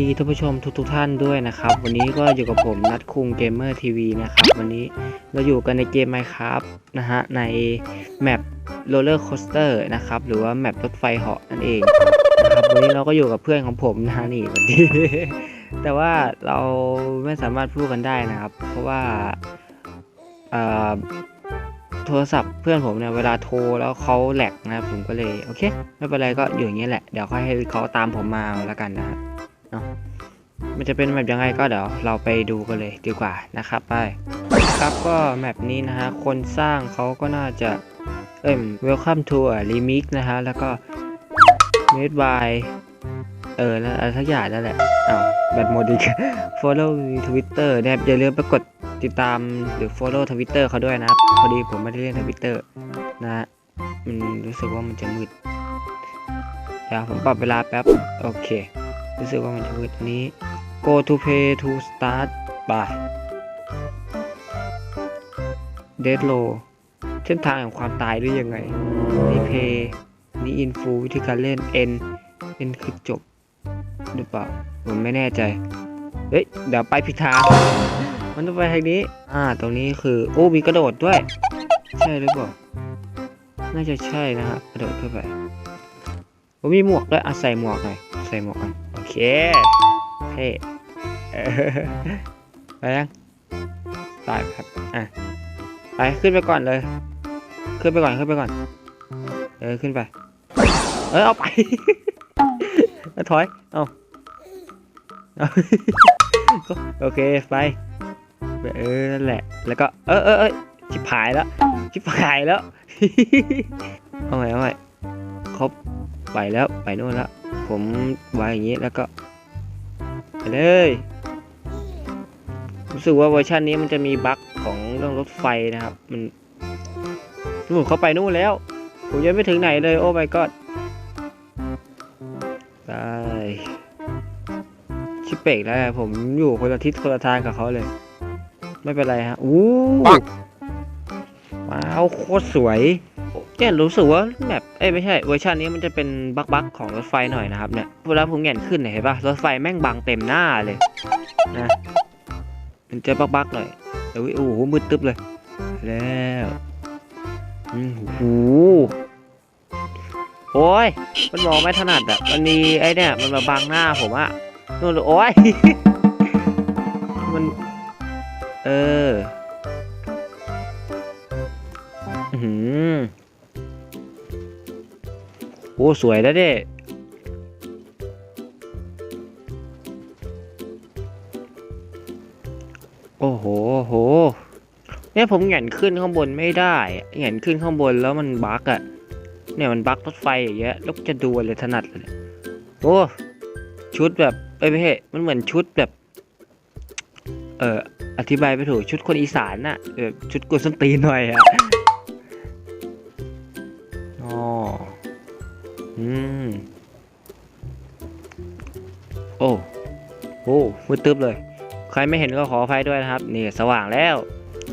ดีท่านผู้ชมทุกๆท่านด้วยนะครับ วันนี้ก็อยู่กับผมนัดคุงเกมเมอร์ทีวีนะครับ วันนี้เราอยู่กันในเกม Minecraft นะฮะ ในแมป Roller Coaster นะครับ หรือว่าแมปรถไฟเหาะนั่นเองนะครับวันนี้เราก็อยู่กับเพื่อนของผมนะนี่วันนี้แต่ว่าเราไม่สามารถพูดกันได้นะครับ เพราะว่าโทรศัพท์เพื่อนผมเนี่ยเวลาโทรแล้วเขาแหลกนะผมก็เลยโอเค ไม่เป็นไรก็อยู่อย่างนี้แหละ เดี๋ยวค่อยให้เขาตามผมมาแล้วกันนะฮะ เนาะมันจะเป็นแบบยังไงก็เดี๋ยวเราไปดูกันเลยดีกว่านะครับไปครับก็แมปนี้นะฮะคนสร้างเขาก็น่าจะเอ้ย welcome to a remix นะฮะ แล้วก็ made by เออแล้วอะไรทักอย่างนั่นแหละอ้าวแบตหมดอีก follow Twitter นะครับอย่าลืมไปกดติดตามหรือ follow Twitter เขาด้วยนะครับพอดีผมไม่ได้เล่น Twitter นะฮะมันรู้สึกว่ามันจะมืดเดี๋ยวผมปรับเวลาแป๊บ โอเค รู้สึกว่ามันจะมืดอันนี้ go to pay to start by dead low เส้นทางแห่งความตายด้วยยังไง นี่ pay นี่ info วิธีการเล่น n n คือจบ หรือเปล่า ผมไม่แน่ใจ เฮ้ย เดี๋ยวไปผิดทาง มันต้องไปทางนี้ อ่า ตรงนี้คือ โอ้ มีกระโดดด้วย ใช่หรือเปล่า น่าจะใช่นะฮะกระโดดขึ้นไปผมมีหมวกด้วยอะใส่หมวกหน่อย ใส่หมวกกันโอ เคเท่ไปยังตายครับ อะ ไปขึ้นไปก่อนเลย ขึ้นไปก่อน ขึ้นไปก่อน เออ ขึ้นไป เออเอาไปเอาถอย เอาเอาก็โอเค ไป เออ นั่นแหละ แล้วก็ เออเออเออชิบหายแล้ว ชิบหายแล้ว เอาใหม่เอาใหม่ ไปแล้วไปโน่นแล้วผมวางอย่างนี้แล้วก็ไปเลยรู้สึกว่าเวอร์ชันนี้มันจะมีบั๊กของเรื่องรถไฟนะครับ มันนู่นเขาไปนู่นแล้ว ผมยังไม่ถึงไหนเลย โอ้ my god ไปชิปเปกแล้วผมอยู่คนละทิศคนละทางกับเขาเลย ไม่เป็นไรฮะ อู้ว้าวโคตรสวย เนี่ยรู้สึกว่าแบบเอ้ไม่ใช่เวอร์ชันนี้มันจะเป็นบั๊กบั๊กของรถไฟหน่อยนะครับเนี่ยเวลาผมแหงนขึ้นเห็นปะรถไฟแม่งบังเต็มหน้าเลยนะมันจะบั๊กบั๊กหน่อยเอ้ยโอ้โหมืดตึ๊บเลย แล้วอืมโอ้โหโอ้ยมันมองไม่ถนัดอะมันมีไอ้เนี่ยมันมาบังหน้าผมอะนู่นโอ้ยมันเออ อื้อ อโอ้สวยแล้วเด้โอ้โหโห เนี่ยผมแหงนขึ้นข้างบนไม่ได้อะแหงนขึ้นข้างบนแล้วมันบั๊กอะเนี่ยมันบั๊กรถไฟอย่างเงี้ยล้วจะดูอะไรถนัดเลยโอ้ชุดแบบเอ้ยไม่ใช่มันเหมือนชุดแบบ เอออธิบายไม่ถูกชุดคนอีสานน่ะเออชุดกวนส้นตีนหน่อยอะ มืดตึ๊บเลย ใครไม่เห็นก็ขออภัยด้วยนะครับ นี่สว่างแล้ว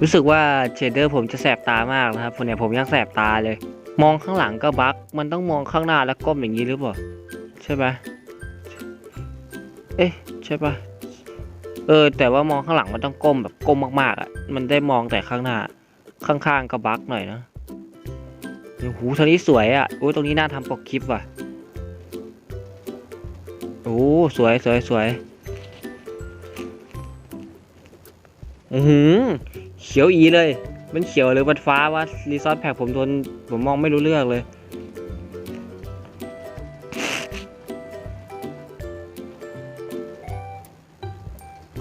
รู้สึกว่าเชดเดอร์ผมจะแสบตามากนะครับผมเนี่ยผมยังแสบตาเลย มองข้างหลังก็บักมันต้องมองข้างหน้าแล้วก้มอย่างนี้หรือเปล่า ใช่ไหมเอ๊ะ ใช่ปะเออ แต่ว่ามองข้างหลังมันต้องก้มแบบก้มมากๆอะ มันได้มองแต่ข้างหน้า ข้างๆก็บักหน่อยนะโอ้โหตรงนี้สวยอะโอ้ยตรงนี้น่าทำปกคลิปว่ะ โอ้ สวยสวยสวย อือเขียวอีเลย มันเขียวหรือมันฟ้าวะรีซอสแพ็กผมโดนผมมองไม่รู้เรื่องเลย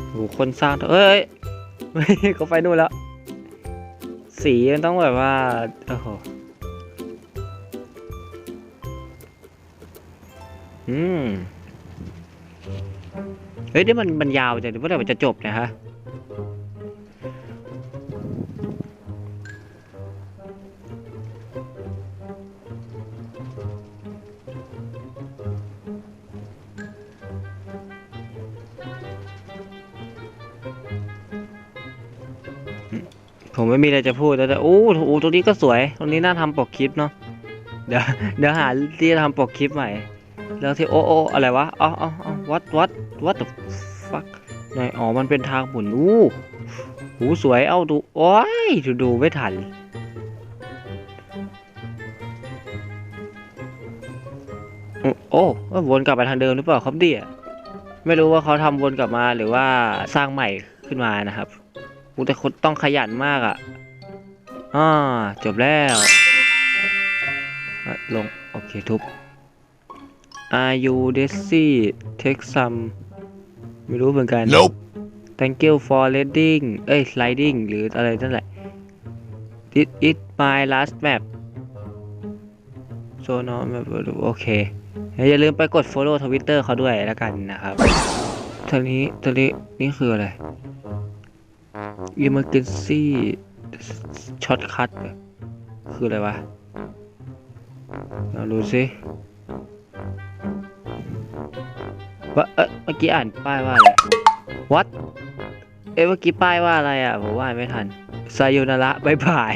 โอ้โหคนสร้างเอ้ยเฮ้ยเขาไปนู่นแล้ว สีมันต้องแบบว่าโอ้โหอืม เฮ้ยนี่มันมันยาวจังเมื่อไหร่มันจะจบเนะฮะ ผมไม่มีอะไรจะพูดแล้วแต่โอ้โหตรงนี้ก็สวย ตรงนี้น่าทำปกคลิปเนาะเดี๋ยวเดี๋ยวหาที่จะทำปกคลิปใหม่ แล้วที่โอ้โอ้อะไรวะอ๋ออ๋ออ๋อ what what what the fuck หนอ๋อมันเป็นทางหมุนอู้หูสวยเอาดูโอ้ยดูดูไม่ทันโอ้วนกลับไปทางเดิมหรือเปล่าครับเดียไม่รู้ว่าเขาทำวนกลับมาหรือว่าสร้างใหม่ขึ้นมานะครับ อู้แต่คนต้องขยันมากอะอ่าจบแล้วอะลง โอเคทุบ Are you Desi take some ไม่รู้เหมือนกัน Nope. Thank you for leading เอ้ย sliding หรืออะไรนั่นแหละ This is my last map so no map โอเค อย่าลืมไปกด follow Twitter เขาด้วยแล้วกันนะครับทีนี้ทีนี้นี่คืออะไร emergency shortcut เหรอคืออะไรวะเราดูสิว่าเอ๊ะเมื่อกี้อ่านป้ายว่าอะไร what เอ้เมื่อกี้ป้ายว่าอะไรอะ ผมว่าไม่ทันซาโยนาระบายบาย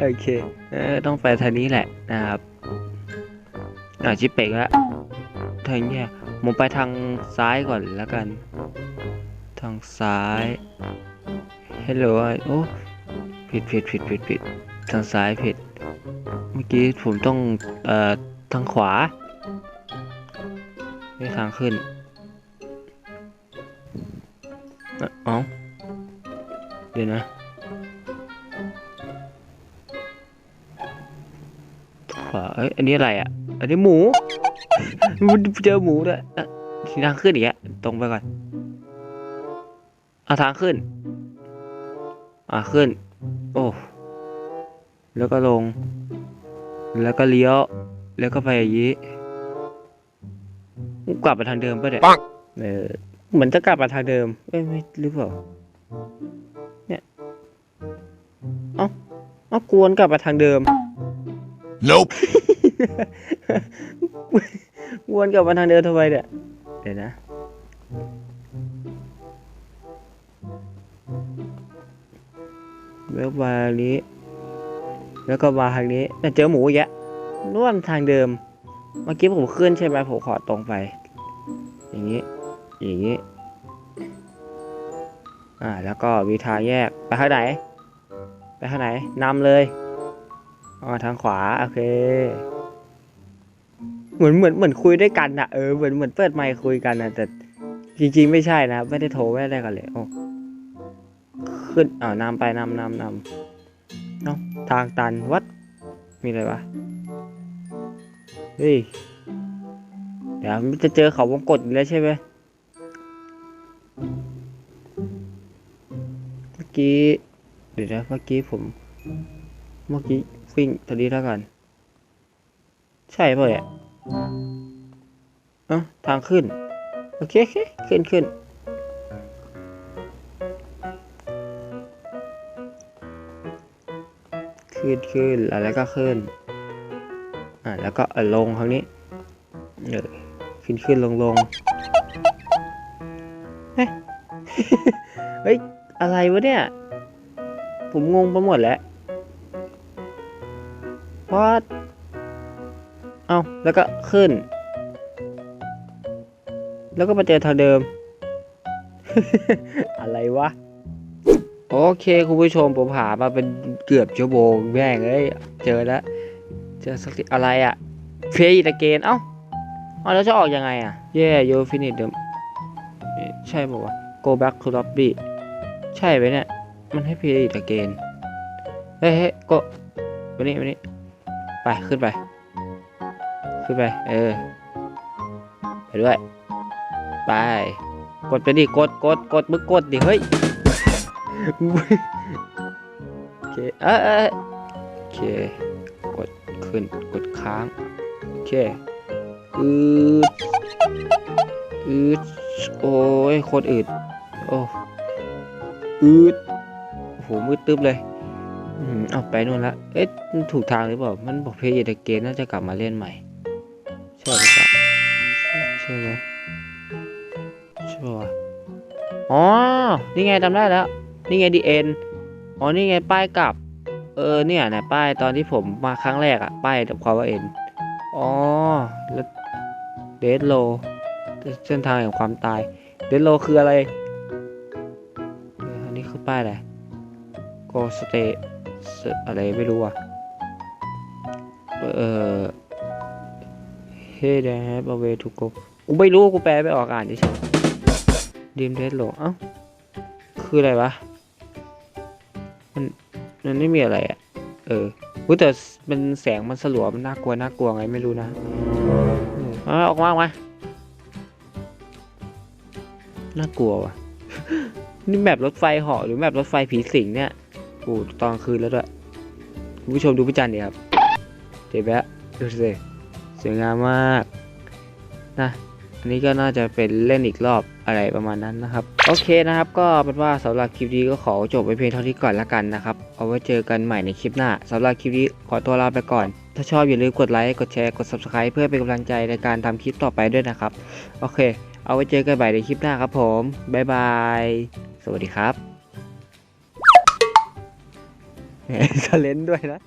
โอเค เออต้องไปทางนี้แหละนะครับอ่าชิปเปกแล้วทางเนี้ยผมไปทางซ้ายก่อนแล้วกันางซ้ายฮัลโหลโอ้ผิดผิดผิดผิดผิดทางซ้ายผิด เมื่อกี้ผมต้องเอ่อทางขวาไม่ทางขึ้นเอ่อเอ้าเดี๋ยวนะขวาเอ้ยอันนี้อะไรอะ อันนี้หมูเจอหมูด้วยเอ๊ะทางขึ้นอีกอะตรงไปก่อน เอาทางขึ้น อ่าขึ้น โอ้ แล้วก็ลง แล้วก็เลี้ยว แล้วก็ไปอย่างนี้ กลับไปทางเดิมปะเนี่ยปังเออเหมือนจะกลับมาทางเดิม เอ้ยไม่หรือเปล่า เนี่ย เอ้าเอ้ากวนกลับมาทางเดิม Nope. วนกลับมาทางเดิมทำไมเนี่ย เดี๋ยวนะ แล้วมาทางนี้แล้วก็มาทางนี้แต่เจอหมูแยะร่วมทางเดิม เมื่อกี้ผมขึ้นใช่ไหมผมขอตรงไป อย่างนี้ อย่างนี้ อ่า แล้วก็มีทางแยก ไปทางไหน ไปทางไหนนำเลยอ๋อทางขวา โอเค เหมือนเหมือนเหมือนคุยด้วยกันอะเออ เหมือนเหมือนเปิดไมค์คุยกันอะแต่จริงๆไม่ใช่นะ ไม่ได้โทรไม่ได้กันเลย โอ้ ขึ้นอ่านำไปนำนำนำเนาะทางตันวัดมีอะไรวะเฮ้ยเดี๋ยวมันจะเจอเขาวงกดอีกแล้วใช่ไหมเมื่อกี้เดี๋ยวนะเมื่อกี้ผม เมื่อกี้วิ่งตัวนี้แล้วกัน ใช่ป่ะเนี่ยเอ้าทางขึ้น โอเคโอเคขึ้นขึ้น ขึ้นขึ้นแล้วก็ขึ้น อ่าแล้วก็เออลงทางนี้เออขึ้นขึ้นลงลงเฮ้ยเฮ้ย อะไรวะเนี่ย ผมงงไปหมดแล้ว what เอาแล้วก็ขึ้น แล้วก็มาเจอทางเดิม อะไรวะ โอเคคุณผู้ชมผมหามาเป็นเกือบชั่วโมงแม่งเอ้ยเจอแล้ว เจอสักทีอะไรอะเพย์ตะเกนเอ้าเอาแล้วจะออกยังไงอะ yeah you finish the ใช่ป่าวะ go back to lobby ใช่ไหมเนี่ย มันให้เพย์ตะเกนเฮ้ยเฮ้ยก็วันนี้วันนี้ไปขึ้นไป ขึ้นไป เออ ไปด้วย ไป กดไปดิ กดกดกดมึงกดดิ เฮ้ย โอเค เอยเอโอเค กดขึ้น กดค้าง โอเค อืดอืดโอ้ยโคตรอืด โอ้อืดโหมืดตึ๊บเลย อืมเอาไปนู่นละ เอ๊ะ ถูกทางหรือเปล่า มันบอกเพย์เดเกนน่าจะกลับมาเล่นใหม่ ใช่หรือเปล่าใช่ไหมใช่ป่ะอ๋อ นี่ไงจำได้แล้ว นี่ไงดีเอ็นอ๋อนี่ไงป้ายกลับ เออเนี่ยนะป้ายตอนที่ผมมาครั้งแรกอะป้ายความว่าเอ็นอ๋อแล้วเดดโลเส้นทางแห่งความตาย เดดโลคืออะไรอันนี้คือป้ายอะไร go stay อะไรไม่รู้อะเออ hey there have a way to go กูไม่รู้กูแปลไม่ออกอ่านเฉยดีมเดดโลเอ้า คืออะไรวะ มันมันไม่มีอะไรอะ เอออุ๊ยแต่มันแสงมันสลัวมันน่ากลัวน่ากลัวไงไม่รู้นะเออออกมาออกมาน่ากลัวว่ะ นี่แมปรถไฟเหาะหรือแมปรถไฟผีสิงเนี่ยโอ้ตอนคืนแล้วด้วยคุณผู้ชมดูพี่จันดิครับเจ๋งแบะดูสิสวยงามมากนะอันนี้ก็น่าจะเป็นเล่นอีกรอบ อะไรประมาณนั้นนะครับ โอเคนะครับ ก็เป็นว่าสำหรับคลิปนี้ก็ขอจบไปเพียงเท่านี้ก่อนละกันนะครับ เอาไว้เจอกันใหม่ในคลิปหน้าสำหรับคลิปนี้ขอตัวลาไปก่อน ถ้าชอบอย่าลืมกดไลค์ กดแชร์ กด subscribe เพื่อเป็นกำลังใจในการทำคลิปต่อไปด้วยนะครับ โอเค เอาไว้เจอกันใหม่ในคลิปหน้าครับผมบ๊ายบาย สวัสดีครับแหมเลนด้วยนะ